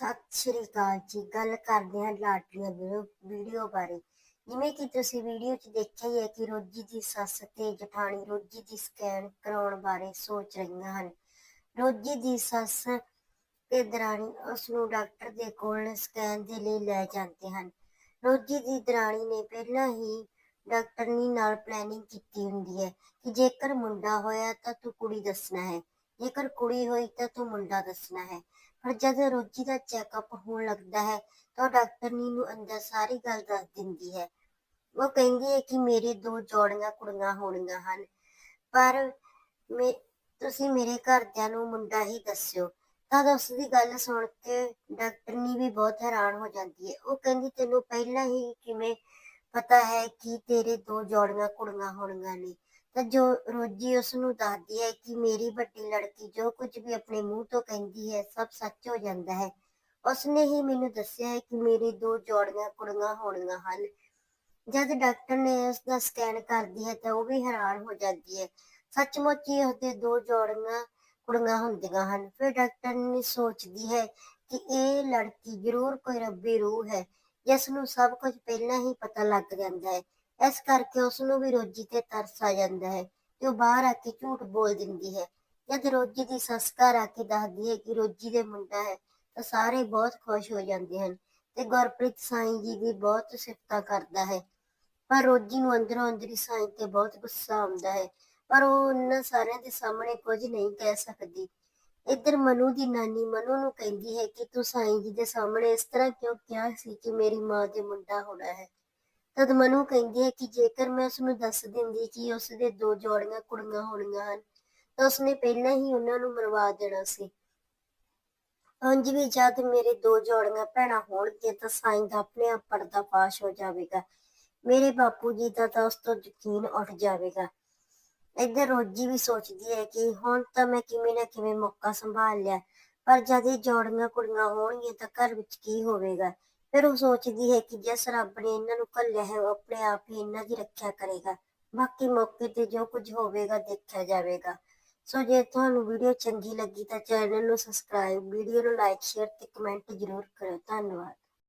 ਸਤਿ ਸ਼੍ਰੀ ਅਕਾਲ ਜੀ। ਗੱਲ ਕਰਦੇ ਹਾਂ ਲਾਡਲੀਆਂ ਵੀਡੀਓ ਵੀਡੀਓ ਬਾਰੇ। ਜਿਵੇਂ ਕਿ ਤੁਸੀਂ ਵੀਡੀਓ 'ਚ ਦੇਖਿਆ ਹੀ ਹੈ ਕਿ ਰੋਜੀ ਦੀ ਸੱਸ ਤੇ ਜਠਾਣੀ ਰੋਜੀ ਦੀ ਸਕੈਨ ਕਰਾਉਣ ਬਾਰੇ ਸੋਚ ਰਹੀਆਂ ਹਨ। ਰੋਜੀ ਦੀ ਸੱਸ ਤੇ ਦਰਾਣੀ ਉਸ ਨੂੰ ਡਾਕਟਰ ਦੇ ਕੋਲ ਸਕੈਨ ਦੇ ਲਈ ਲੈ ਜਾਂਦੇ ਹਨ। ਰੋਜੀ ਦੀ ਦਰਾਣੀ ਨੇ ਪਹਿਲਾਂ ਹੀ ਡਾਕਟਰਨੀ ਨਾਲ ਪਲੈਨਿੰਗ ਕੀਤੀ ਹੁੰਦੀ ਹੈ ਕਿ ਜੇਕਰ ਮੁੰਡਾ ਹੋਇਆ ਤਾਂ ਤੂੰ ਕੁੜੀ ਦੱਸਣਾ ਹੈ। ਜੇਕਰ ਕੁੜੀ ਹੋਈ ਤਾਂ ਤੂੰ ਮੁੰਡਾ ਦੱਸਣਾ ਹੈ। ਪਰ ਜਦ ਰੋਜੀ ਦਾ ਚੈੱਕਅਪ ਹੋਣ ਲੱਗਦਾ ਹੈ, ਤਾਂ ਡਾਕਟਰਨੀ ਨੂੰ ਅੰਦਰ ਸਾਰੀ ਗੱਲ ਦੱਸ ਦਿੰਦੀ ਹੈ। ਉਹ ਕਹਿੰਦੀ ਹੈ ਕਿ ਮੇਰੇ ਦੋ ਜੋੜੀਆਂ ਕੁੜੀਆਂ ਹੋਣੀਆਂ ਹਨ, ਪਰ ਮੈਂ, ਤੁਸੀਂ ਮੇਰੇ ਘਰਦਿਆਂ ਨੂੰ ਮੁੰਡਾ ਹੀ ਦੱਸਿਓ। ਤਦ ਉਸ ਦੀ ਗੱਲ ਸੁਣ ਕੇ ਡਾਕਟਰਨੀ ਵੀ ਬਹੁਤ ਹੈਰਾਨ ਹੋ ਜਾਂਦੀ ਹੈ। ਉਹ ਕਹਿੰਦੀ, ਤੈਨੂੰ ਪਹਿਲਾਂ ਹੀ ਕਿਵੇਂ ਪਤਾ ਹੈ ਕਿ ਤੇਰੇ ਦੋ ਜੋੜੀਆਂ ਕੁੜੀਆਂ ਹੋਣੀਆਂ ਨੇ। ਤਾਂ ਜੋ ਰੋਜੀ ਉਸ ਨੂੰ ਦੱਸਦੀ ਹੈ ਕਿ ਮੇਰੀ ਵੱਡੀ ਲੜਕੀ ਜੋ ਕੁਝ ਵੀ ਆਪਣੇ ਮੂੰਹ ਤੋਂ ਕਹਿੰਦੀ ਹੈ, ਸਭ ਸੱਚ ਹੋ ਜਾਂਦਾ ਹੈ। ਉਸਨੇ ਹੀ ਮੈਨੂੰ ਦੱਸਿਆ ਹੈ ਕਿ ਮੇਰੇ ਦੋ ਜੋੜੀਆਂ ਕੁੜੀਆਂ ਹੋਣੀਆਂ ਹਨ। ਜਦ ਡਾਕਟਰ ਨੇ ਉਸ ਦਾ ਸਕੈਨ ਕਰਦੀ ਹੈ ਤਾਂ ਉਹ ਵੀ ਹੈਰਾਨ ਹੋ ਜਾਂਦੀ ਹੈ। ਸੱਚਮੁੱਚ ਹੀ ਉਸਦੇ ਦੋ ਜੋੜੀਆਂ ਕੁੜੀਆਂ ਹੁੰਦੀਆਂ ਹਨ। ਫਿਰ ਡਾਕਟਰ ਨੇ ਸੋਚਦੀ ਹੈ ਕਿ ਇਹ ਲੜਕੀ ਜ਼ਰੂਰ ਕੋਈ ਰੱਬੀ ਰੂਹ ਹੈ। ਜਿਸ ਨੂੰ ਸਭ ਕੁਝ ਪਹਿਲਾਂ ਹੀ ਪਤਾ ਲੱਗ ਜਾਂਦਾ ਹੈ। ਇਸ ਕਰਕੇ ਉਸ ਨੂੰ ਵੀ ਰੋਜੀ ਤੇ ਤਰਸ ਆ ਜਾਂਦਾ ਹੈ ਤੇ ਉਹ ਬਾਹਰ ਆ ਕੇ ਝੂਠ ਬੋਲ ਦਿੰਦੀ ਹੈ। ਜਦ ਰੋਜੀ ਦੀ ਸੱਸ ਘਰ ਆ ਕੇ ਦੱਸਦੀ ਹੈ ਕਿ ਰੋਜੀ ਦੇ ਮੁੰਡਾ ਹੈ ਤਾਂ ਸਾਰੇ ਬਹੁਤ ਖੁਸ਼ ਹੋ ਜਾਂਦੇ ਹਨ ਤੇ ਗੁਰਪ੍ਰੀਤ ਸਾਈਂ ਜੀ ਦੀ ਬਹੁਤ ਸਿਫਤਾਂ ਕਰਦਾ ਹੈ। ਪਰ ਰੋਜੀ ਨੂੰ ਅੰਦਰੋਂ ਅੰਦਰੀ ਸਾਈਂ ਤੇ ਬਹੁਤ ਗੁੱਸਾ ਆਉਂਦਾ ਹੈ। ਪਰ ਉਹ ਉਹਨਾਂ ਸਾਰਿਆਂ ਦੇ ਸਾਹਮਣੇ ਕੁਝ ਨਹੀਂ ਕਹਿ ਸਕਦੀ। ਇੱਧਰ ਮਨੂ ਦੀ ਨਾਨੀ ਮਨੂ ਨੂੰ ਕਹਿੰਦੀ ਹੈ ਕਿ ਤੂੰ ਸਾਈਂ ਜੀ ਦੇ ਸਾਹਮਣੇ ਇਸ ਤਰ੍ਹਾਂ ਕਿਉਂ ਕਿਹਾ ਸੀ ਕਿ ਮੇਰੀ ਮਾਂ ਦੇ ਮੁੰਡਾ ਹੋਣਾ ਹੈ? ਤਦ ਮਨੂ ਕਹਿੰਦੀ ਹੈ ਕਿ ਜੇਕਰ ਮੈਂ ਉਸ ਨੂੰ ਦੱਸ ਦਿੰਦੀ ਕਿ ਉਸ ਦੇ ਦੋ ਜੋੜੀਆਂ ਕੁੜੀਆਂ ਹੋਣੀਆਂ ਹਨ, ਤਾਂ ਉਸਨੇ ਪਹਿਲਾਂ ਹੀ ਉਹਨਾਂ ਨੂੰ ਮਰਵਾ ਦੇਣਾ ਸੀ। ਉਂਝ ਵੀ ਜਦ ਮੇਰੇ ਦੋ ਜੋੜੀਆਂ ਭੈਣਾਂ ਹੋਣਗੀਆਂ ਤਾਂ ਸਾਈਂ ਦਾ ਆਪਣੇ ਆਪ ਪਰਦਾ ਫਾਸ਼ ਹੋ ਜਾਵੇਗਾ। ਮੇਰੇ ਬਾਪੂ ਜੀ ਦਾ ਤਾਂ ਉਸ ਤੋਂ ਯਕੀਨ ਉੱਠ ਜਾਵੇਗਾ। ਇੱਧਰ ਰੋਜੀ ਵੀ ਸੋਚਦੀ ਹੈ ਕਿ ਹੁਣ ਤਾਂ ਮੈਂ ਕਿਵੇਂ ਨਾ ਕਿਵੇਂ ਮੌਕਾ ਸੰਭਾਲ ਲਿਆ। ਪਰ ਜਦ ਇਹ ਜੋੜੀਆਂ ਕੁੜੀਆਂ ਹੋਣਗੀਆਂ ਤਾਂ ਘਰ ਵਿੱਚ ਕੀ ਹੋਵੇਗਾ? ਫਿਰ ਉਹ ਸੋਚਦੀ ਹੈ ਕਿ ਜਿਸ ਰੱਬ ਨੇ ਇਹਨਾਂ ਨੂੰ ਘੱਲਿਆ ਹੈ, ਉਹ ਆਪਣੇ ਆਪ ਹੀ ਇਹਨਾਂ ਦੀ ਰੱਖਿਆ ਕਰੇਗਾ। ਬਾਕੀ ਮੌਕੇ ਤੇ ਜੋ ਕੁਝ ਹੋਵੇਗਾ, ਦੇਖਿਆ ਜਾਵੇਗਾ। ਸੋ ਜੇ ਤੁਹਾਨੂੰ ਵੀਡੀਓ ਚੰਗੀ ਲੱਗੀ ਤਾਂ ਚੈਨਲ ਨੂੰ ਸਬਸਕ੍ਰਾਈਬ ਵੀਡੀਓ ਨੂੰ ਲਾਈਕ ਸ਼ੇਅਰ ਤੇ ਕਮੈਂਟ ਜ਼ਰੂਰ ਕਰੋ ਧੰਨਵਾਦ।